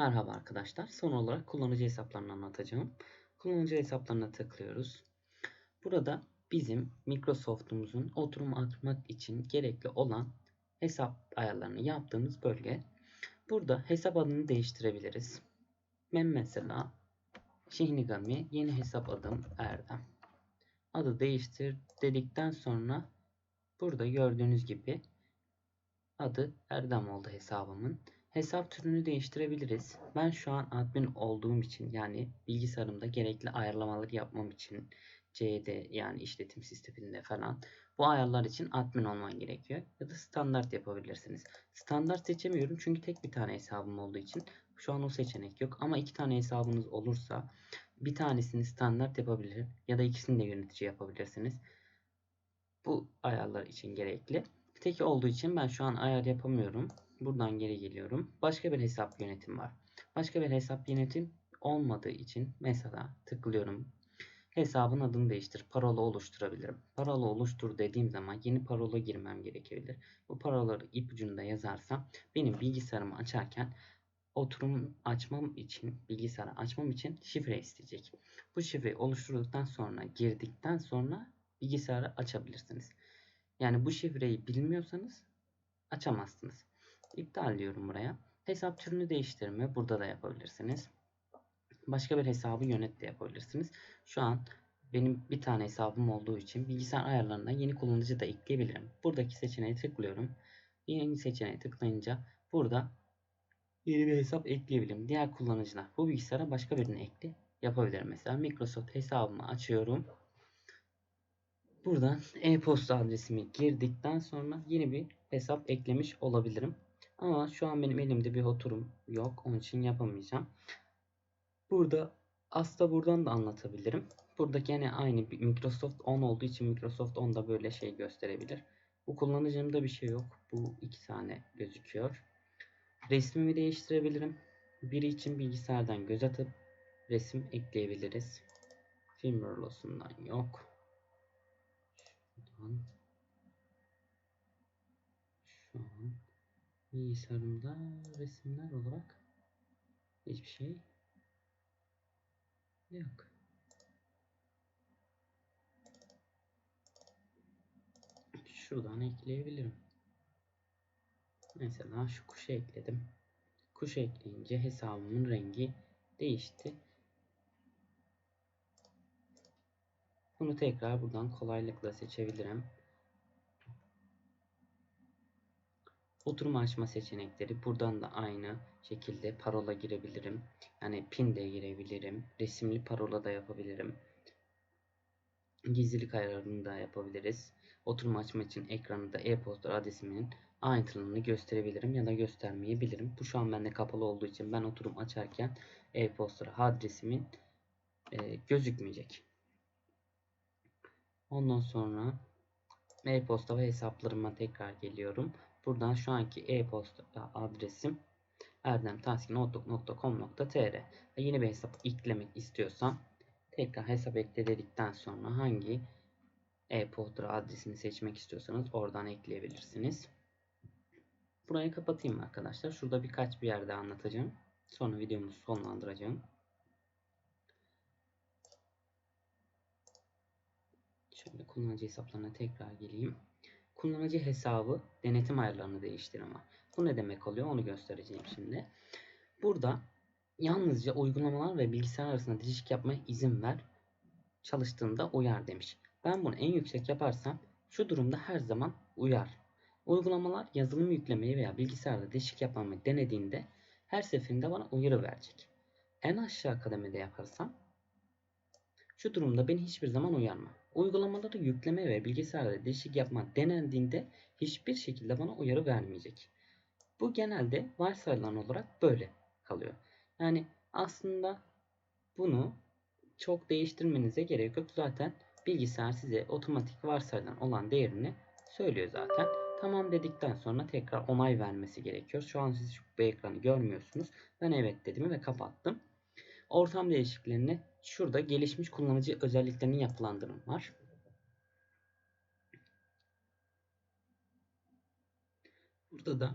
Merhaba arkadaşlar. Son olarak kullanıcı hesaplarını anlatacağım. Kullanıcı hesaplarına tıklıyoruz. Burada bizim Microsoft'umuzun oturum atmak için gerekli olan hesap ayarlarını yaptığımız bölge. Burada hesap adını değiştirebiliriz. Ben mesela Şihnigami yeni hesap adım Erdem. Adı değiştir dedikten sonra burada gördüğünüz gibi adı Erdem oldu hesabımın. Hesap türünü değiştirebiliriz. Ben şu an admin olduğum için yani bilgisayarımda gerekli ayarlamaları yapmam için CD yani işletim sisteminde falan bu ayarlar için admin olman gerekiyor. Ya da standart yapabilirsiniz. Standart seçemiyorum çünkü tek bir tane hesabım olduğu için şu an o seçenek yok. Ama iki tane hesabınız olursa bir tanesini standart yapabilir ya da ikisini de yönetici yapabilirsiniz. Bu ayarlar için gerekli. Tek olduğu için ben şu an ayar yapamıyorum. Buradan geri geliyorum. Başka bir hesap yönetim var. Başka bir hesap yönetim olmadığı için mesela tıklıyorum. Hesabın adını değiştir. Parola oluşturabilirim. Parola oluştur dediğim zaman yeni parola girmem gerekebilir. Bu parolaları ipucunda yazarsam benim bilgisayarımı açarken oturum açmam için, bilgisayarı açmam için şifre isteyecek. Bu şifreyi oluşturduktan sonra, girdikten sonra bilgisayarı açabilirsiniz. Yani bu şifreyi bilmiyorsanız açamazsınız. İptal diyorum buraya. Hesap türünü değiştirme burada da yapabilirsiniz. Başka bir hesabı yönet de yapabilirsiniz. Şu an benim bir tane hesabım olduğu için bilgisayar ayarlarına yeni kullanıcı da ekleyebilirim. Buradaki seçeneğe tıklıyorum. Yeni seçeneğe tıklayınca burada yeni bir hesap ekleyebilirim. Diğer kullanıcılar bu bilgisayara başka birini ekle yapabilirim. Mesela Microsoft hesabımı açıyorum. Buradan e-posta adresimi girdikten sonra yeni bir hesap eklemiş olabilirim. Ama şu an benim elimde bir oturum yok. Onun için yapamayacağım. Burada aslında buradan da anlatabilirim. Burada gene aynı Microsoft 10 olduğu için Microsoft 10 da böyle şey gösterebilir. Bu kullanıcımda bir şey yok. Bu iki tane gözüküyor. Resmimi değiştirebilirim. Biri için bilgisayardan göz atıp resim ekleyebiliriz. Film rulosundan yok. Şuradan. Şu an bilgisayarımda resimler olarak hiçbir şey yok. Şuradan ekleyebilirim. Mesela şu kuşu ekledim. Kuş ekleyince hesabımın rengi değişti. Bunu tekrar buradan kolaylıkla seçebilirim. Oturum açma seçenekleri buradan da aynı şekilde parola girebilirim. Yani pin de girebilirim. Resimli parola da yapabilirim. Gizlilik ayarlarını da yapabiliriz. Oturum açma için ekranında e-posta adresimin ayrıntılarını gösterebilirim ya da göstermeyebilirim. Bu şu an bende kapalı olduğu için ben oturum açarken e-posta adresimin e, gözükmeyecek. Ondan sonra e-posta ve hesaplarıma tekrar geliyorum. Buradan şu anki e-posta adresim erdemtaskin.outlook.com.tr Yeni bir hesap eklemek istiyorsam tekrar hesap ekle dedikten sonra hangi e-posta adresini seçmek istiyorsanız oradan ekleyebilirsiniz. Burayı kapatayım arkadaşlar. Şurada birkaç bir yerde anlatacağım. Sonra videomuzu sonlandıracağım. Şöyle kullanıcı hesaplarına tekrar geleyim. Kullanıcı hesabı denetim ayarlarını değiştir ama. Bu ne demek oluyor onu göstereceğim şimdi. Burada yalnızca uygulamalar ve bilgisayar arasında ilişki yapmaya izin ver. Çalıştığında uyar demiş. Ben bunu en yüksek yaparsam şu durumda her zaman uyar. Uygulamalar yazılım yüklemeyi veya bilgisayarda değişik yapmamı denediğinde her seferinde bana uyarı verecek. En aşağı kademede yaparsam şu durumda beni hiçbir zaman uyarma. Uygulamaları yükleme ve bilgisayarda değişik yapma denendiğinde hiçbir şekilde bana uyarı vermeyecek. Bu genelde varsayılan olarak böyle kalıyor. Yani aslında bunu çok değiştirmenize gerek yok. Zaten bilgisayar size otomatik varsayılan olan değerini söylüyor zaten. Tamam dedikten sonra tekrar onay vermesi gerekiyor. Şu an siz bu ekranı görmüyorsunuz. Ben evet dedim ve kapattım. Ortam değişikliklerini şurada gelişmiş kullanıcı özelliklerini yapılandırım var. Burada da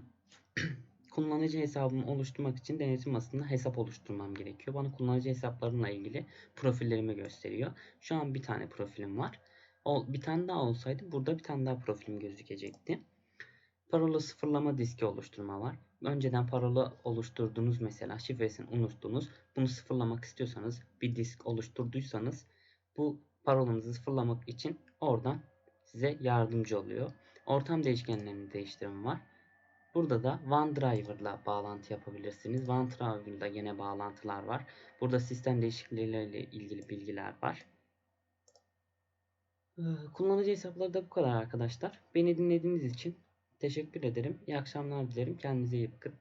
kullanıcı hesabımı oluşturmak için denetim masasında hesap oluşturmam gerekiyor. Bana kullanıcı hesaplarımla ilgili profillerimi gösteriyor. Şu an bir tane profilim var. Bir tane daha olsaydı burada bir tane daha profilim gözükecekti. Parola sıfırlama diski oluşturma var. Önceden parola oluşturduğunuz mesela şifresini unuttunuz. Bunu sıfırlamak istiyorsanız bir disk oluşturduysanız bu parolanızı sıfırlamak için oradan size yardımcı oluyor. Ortam değişkenlerini değiştirme var. Burada da OneDriver ile bağlantı yapabilirsiniz. OneDriver'da yine bağlantılar var. Burada sistem değişiklikleriyle ilgili bilgiler var. Ee, Kullanıcı hesapları da bu kadar arkadaşlar. Beni dinlediğiniz için teşekkür ederim. İyi akşamlar dilerim. Kendinize iyi bakın.